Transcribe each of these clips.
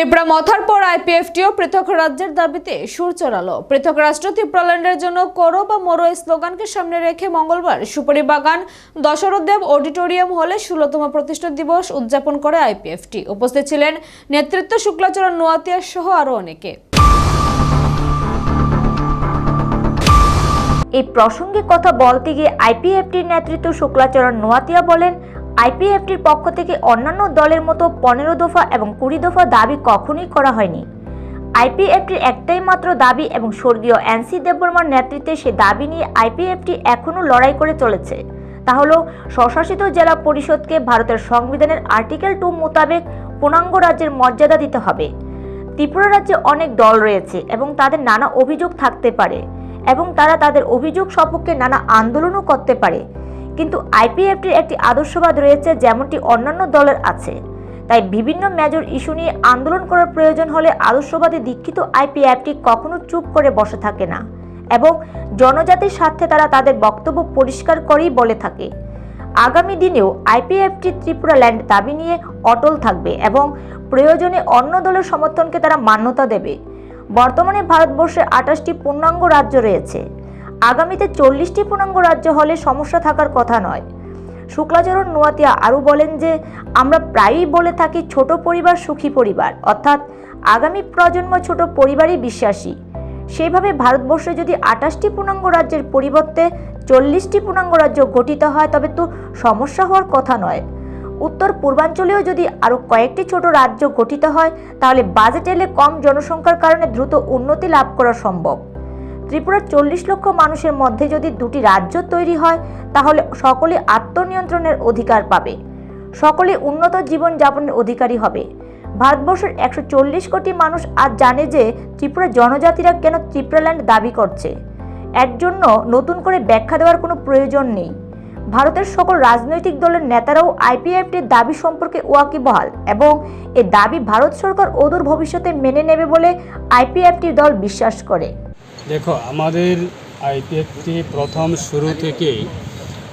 ত্রিপুরা মথার পর আইপিএফটিও পৃথক রাজ্যের দাবিতে সুর চড়ালো। পৃথক রাষ্ট্র ত্রিপুরাল্যান্ডের জন্য করো বা মরো স্লোগানকে সামনে রেখে মঙ্গলবার সুপারি বাগান, দশরথদেব অডিটোরিয়াম হলে ষোলতম প্রতিষ্ঠা দিবস উদযাপন করে আইপিএফটি। উপস্থিত ছিলেন নেতৃত্ব শুক্লাচরণ নোয়াতিয়া সহ আরও অনেকে। এই প্রসঙ্গে কথা বলতে গিয়ে আইপিএফটির নেতৃত্ব শুক্লাচরণ নোয়াতিয়া বলেন আইপিএফটির পক্ষ থেকে অন্যান্য দলের মতো পনেরো দফা এবং কুড়ি দফা দাবি কখনোই করা হয়নি। আইপিএফটির একটাই মাত্র দাবি এবং স্বর্গীয় এনসি দেববর্মার নেতৃত্বে সে দাবি নিয়ে আইপিএফটি এখনও লড়াই করে চলেছে। তা হল, স্বশাসিত জেলা পরিষদকে ভারতের সংবিধানের আর্টিকেল টু মোতাবেক পূর্ণাঙ্গ রাজ্যের মর্যাদা দিতে হবে। ত্রিপুরা রাজ্যে অনেক দল রয়েছে এবং তাদের নানা অভিযোগ থাকতে পারে এবং তারা তাদের অভিযোগ সপক্ষে নানা আন্দোলনও করতে পারে। কিন্তু আইপিএফটির একটি আদর্শবাদ রয়েছে যেমনটি অন্যান্য দলের আছে। তাই বিভিন্ন মেজর ইস্যু নিয়ে আন্দোলন করার প্রয়োজন হলে আদর্শবাদে দীক্ষিত আইপিএফটি কখনো চুপ করে বসে থাকে না এবং জনজাতির স্বার্থে তারা তাদের বক্তব্য পরিষ্কার করেই বলে থাকে। আগামী দিনেও আইপিএফটি ত্রিপুরা ল্যান্ড দাবি নিয়ে অটল থাকবে এবং প্রয়োজনে অন্য দলের সমর্থনকে তারা মান্যতা দেবে। বর্তমানে ভারতবর্ষে আঠাশটি পূর্ণাঙ্গ রাজ্য রয়েছে। আগামীতে চল্লিশটি পূর্ণাঙ্গ রাজ্য হলে সমস্যা থাকার কথা নয়। শুক্লাচরণ নোয়াতিয়া আরও বলেন যে, আমরা প্রায়ই বলে থাকি ছোট পরিবার সুখী পরিবার, অর্থাৎ আগামী প্রজন্ম ছোট পরিবারই বিশ্বাসী। সেইভাবে ভারতবর্ষে যদি আঠাশটি পূর্ণাঙ্গ রাজ্যের পরিবর্তে চল্লিশটি পূর্ণাঙ্গ রাজ্য গঠিত হয়, তবে তো সমস্যা হওয়ার কথা নয়। উত্তর পূর্বাঞ্চলেও যদি আরও কয়েকটি ছোট রাজ্য গঠিত হয়, তাহলে বাজেট এলে কম জনসংখ্যার কারণে দ্রুত উন্নতি লাভ করা সম্ভব। ত্রিপুরার চল্লিশ লক্ষ মানুষের মধ্যে যদি দুটি রাজ্য তৈরি হয়, তাহলে সকলে আত্মনিয়ন্ত্রণের অধিকার পাবে। সকলে উন্নত জীবন যাপনের অধিকারী হবে। ভারতবর্ষের একশো চল্লিশ কোটি মানুষ আজ জানে যে ত্রিপুরা জনজাতিরা কেন ত্রিপুরাল্যান্ড দাবি করছে। এর জন্য নতুন করে ব্যাখ্যা দেওয়ার কোনো প্রয়োজন নেই। ভারতের সকল রাজনৈতিক দলের নেতারাও আইপিএফটির দাবি সম্পর্কে ওয়াকিবহাল এবং এ দাবি ভারত সরকার অদূর ভবিষ্যতে মেনে নেবে বলে আইপিএফটির দল বিশ্বাস করে। দেখো, আমাদের আইপিএফটি প্রথম শুরু থেকেই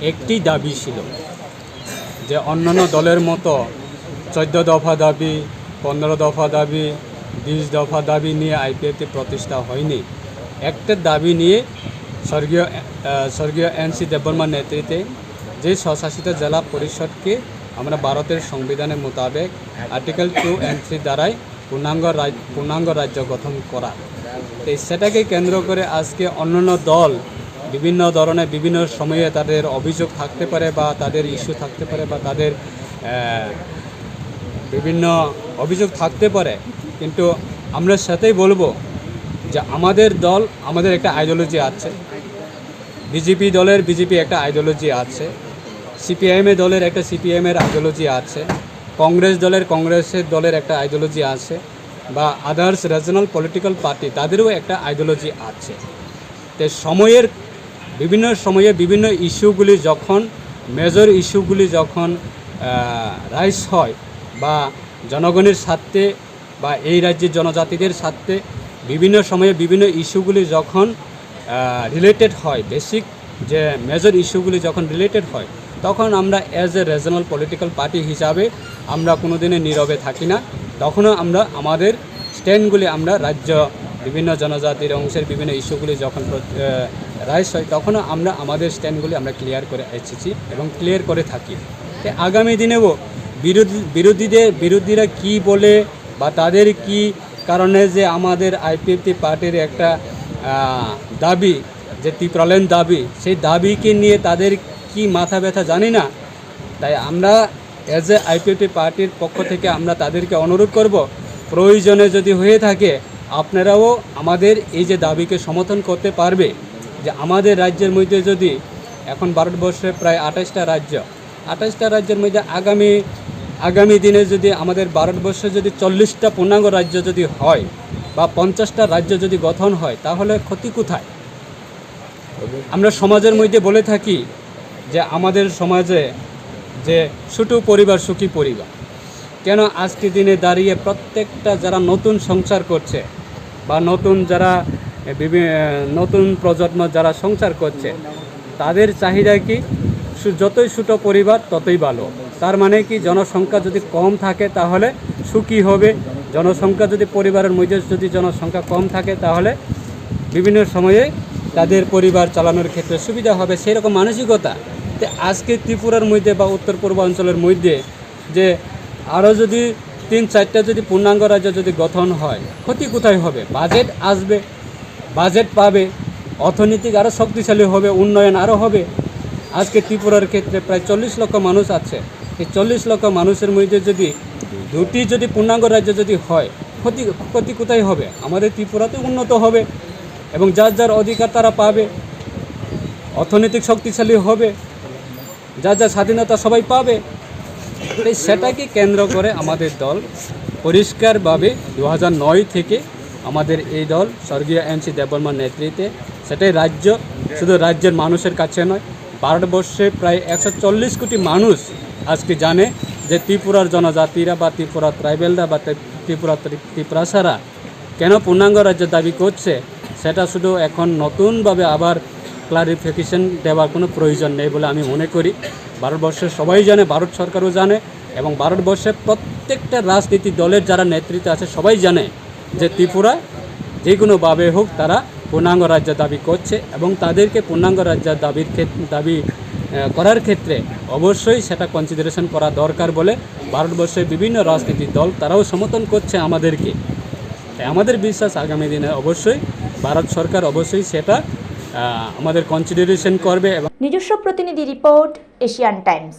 একটি দাবি ছিল যে অন্যান্য দলের মতো চোদ্দ দফা দাবি, পনেরো দফা দাবি, বিশ দফা দাবি নিয়ে আইপিএফটি প্রতিষ্ঠা হয়নি। একটা দাবি নিয়ে স্বর্গীয় স্বর্গীয় এন সি দেববর্মার নেতৃত্বে যে স্বশাসিত জেলা পরিষদকে আমরা ভারতের সংবিধানের মোতাবেক আর্টিকেল টু এন্ড থ্রি দ্বারাই পূর্ণাঙ্গ পূর্ণাঙ্গ রাজ্য গঠন করা। তো সেটাকে কেন্দ্র করে আজকে অন্যান্য দল বিভিন্ন ধরনের বিভিন্ন সময়ে তাদের অভিযোগ থাকতে পারে বা তাদের ইস্যু থাকতে পারে বা তাদের বিভিন্ন অভিযোগ থাকতে পারে। কিন্তু আমরা সাথেই বলব যে আমাদের দল, আমাদের একটা আইডিওলজি আছে। বিজেপি দলের বিজেপি একটা আইডিওলজি আছে। সিপিআইএম দলের একটা সিপিএমের আইডিওলজি আছে। কংগ্রেস দলের কংগ্রেসের দলের একটা আইডিওলজি আছে। বা আদার্স রিজনাল পলিটিক্যাল পার্টি তাদেরও একটা আইডিওলজি আছে। তো সময়ের বিভিন্ন সময়ে বিভিন্ন ইস্যুগুলি যখন মেজর ইস্যুগুলি যখন রাইস হয় বা জনগণের স্বার্থে বা এই রাজ্যের জনজাতিদের স্বার্থে বিভিন্ন সময়ে বিভিন্ন ইস্যুগুলি যখন রিলেটেড হয় বেসিক যে মেজর ইস্যুগুলি যখন রিলেটেড হয়, তখন আমরা as a regional political party হিসাবে আমরা কোনো দিনে নীরবে থাকি না। তখনও আমরা আমাদের স্ট্যান্ডগুলি আমরা রাজ্য, বিভিন্ন জনজাতির অংশের বিভিন্ন ইস্যুগুলি যখন রাইস হয়, তখনও আমরা আমাদের স্ট্যান্ডগুলি আমরা ক্লিয়ার করে এসেছি এবং ক্লিয়ার করে থাকি। তো আগামী দিনেও বিরোধী, বিরোধীদের, বিরোধীরা কি বলে বা তাদের কি কারণে যে আমাদের আইপিএফটি পার্টির একটা দাবি, যে ত্রিপ্রালয়ন দাবি, সেই দাবিকে নিয়ে তাদের কি মাথা ব্যথা জানি না। তাই আমরা অ্যাজ এ আইপিএফটি পার্টির পক্ষ থেকে আমরা তাদেরকে অনুরোধ করব, প্রয়োজনে যদি হয়ে থাকে, আপনারাও আমাদের এই যে দাবিকে সমর্থন করতে পারবে, যে আমাদের রাজ্যের মধ্যে যদি এখন ভারতবর্ষে প্রায় আঠাশটা রাজ্য, আঠাশটা রাজ্যের মধ্যে আগামী আগামী দিনে যদি আমাদের ভারতবর্ষে যদি চল্লিশটা পূর্ণাঙ্গ রাজ্য যদি হয় বা পঞ্চাশটা রাজ্য যদি গঠন হয়, তাহলে ক্ষতি কোথায়? আমরা সমাজের মধ্যে বলে থাকি যে আমাদের সমাজে যে ছোটো পরিবার, সুখী পরিবার। কেন আজকে দিনে দাঁড়িয়ে প্রত্যেকটা যারা নতুন সংসার করছে বা নতুন যারা নতুন প্রজন্ম যারা সংসার করছে, তাদের চাহিদা কি? যতই ছোটো পরিবার, ততই ভালো। তার মানে কি? জনসংখ্যা যদি কম থাকে তাহলে সুখী হবে। জনসংখ্যা যদি পরিবারের মধ্যে যদি জনসংখ্যা কম থাকে তাহলে বিভিন্ন সময়ে তাদের পরিবার চালানোর ক্ষেত্রে সুবিধা হবে। সেই রকম মানসিকতা তো আজকে ত্রিপুরার মধ্যে বা উত্তর পূর্বাঞ্চলের মধ্যে যে আরও যদি তিন, চারটা যদি পূর্ণাঙ্গ রাজ্য যদি গঠন হয়, ক্ষতি কোথায় হবে? বাজেট আসবে, বাজেট পাবে অর্থনৈতিক আরও শক্তিশালী হবে, উন্নয়ন আরও হবে। আজকে ত্রিপুরার ক্ষেত্রে প্রায় চল্লিশ লক্ষ মানুষ আছে। এই চল্লিশ লক্ষ মানুষের মধ্যে যদি দুটি যদি পূর্ণাঙ্গ রাজ্য যদি হয়, ক্ষতি ক্ষতি কোথায় হবে? আমাদের ত্রিপুরাতে উন্নত হবে এবং যার যার অধিকার তারা পাবে, অর্থনৈতিক শক্তিশালী হবে। যার যা স্বাধীনতা সবাই পাবে, তাই সেটাকে কেন্দ্র করে আমাদের দল পরিষ্কারভাবে দু নয় থেকে আমাদের এই দল স্বর্গীয় এম সি দেববর্মার নেতৃত্বে, সেটাই রাজ্য, শুধু রাজ্যের মানুষের কাছে নয়, ভারতবর্ষে প্রায় একশো চল্লিশ কোটি মানুষ আজকে জানে যে ত্রিপুরার জনজাতিরা বা ত্রিপুরা ট্রাইবেলরা বা ত্রি- ত্রিপুরা ত্রি- ত্রিপুরাসারা কেন পূর্ণাঙ্গ রাজ্য দাবি করছে, সেটা শুধু এখন নতুনভাবে আবার ক্লারিফিকেশন দেওয়ার কোনো প্রয়োজন নেই বলে আমি মনে করি। ভারতবর্ষের সবাই জানে, ভারত সরকারও জানে এবং ভারতবর্ষের প্রত্যেকটা রাজনীতি দলের যারা নেতৃত্বে আছে সবাই জানে যে ত্রিপুরা যে কোনোভাবে হোক তারা পূর্ণাঙ্গ রাজ্য দাবি করছে এবং তাদেরকে পূর্ণাঙ্গ রাজ্য দাবির দাবি করার ক্ষেত্রে অবশ্যই সেটা কনসিডারেশন করা দরকার বলে ভারতবর্ষের বিভিন্ন রাজনৈতিক দল তারাও সমর্থন করছে আমাদেরকে। তাই আমাদের বিশ্বাস আগামী দিনে অবশ্যই ভারত সরকার অবশ্যই সেটা আমাদের কনসিডারেশন করবে নিজস্ব প্রতিনিধি রিপোর্ট এশিয়ান টাইমস